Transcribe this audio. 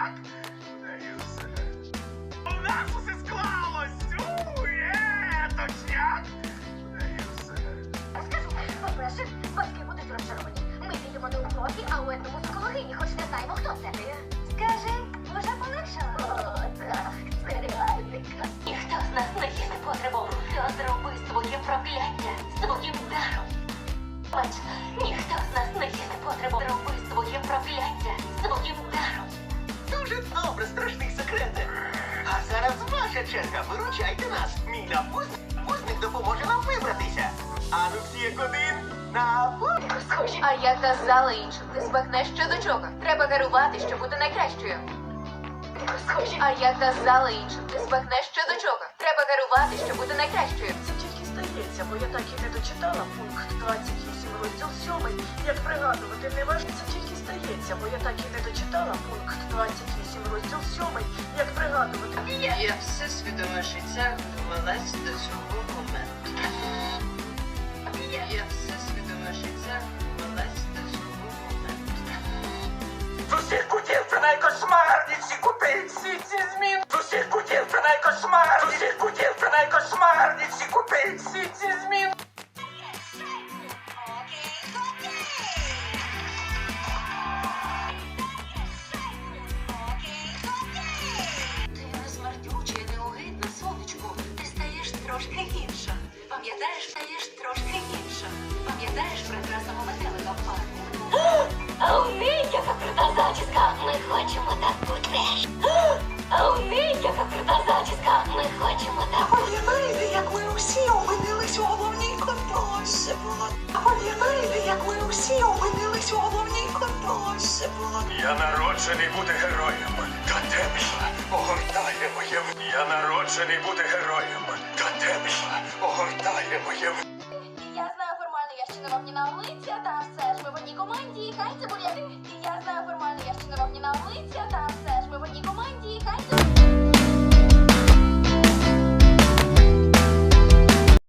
back. Добре, страшний секрети. А зараз ваша черга. Виручайте нас. Мій напусник, допоможе нам вибратися. А ну всі як один на Схожі. А я казала іншим, ти збагнеш що до чого. Треба керувати, щоб бути найкращою. Схожі. А я казала іншим, ти збагнеш що до чого. Треба керувати, щоб бути найкращою. Це тільки стається, бо я так і не дочитала пункт 28 розділ 7. Як пригадувати не важко. Це тільки стається, бо я так і не дочитала пункт 28 розділ 7. Як пригадувати. Я все свідомишиця велась до цього моменту. Я все свідомишиця велась до цього моменту. З усіх кутів це найкошмарніші кути. Всі ці зміни. З усіх кутів це найкошмар. З кутів це найкошмарніші кути. Всі ці трошки інша. Пам'ятаєш, стаєш трошки інша. Пам'ятаєш прекрасного метелика в парку? А у неї яка крута зачіска. Ми хочемо так бути. А у неї яка крута зачіска. Ми хочемо так бути. Пам'ятаєте, як ми усі опинились у головній конторі? було. Пам'ятаєте, як ми усі опинились у головній конторі? було. Я народжений бути героєм. Та темрява огортає моє. Народжений буде героєм, та темрява огортає моє. Я знаю формально, я ще не вам ні на обличчя, та все ж ми в одній команді, хай це буде.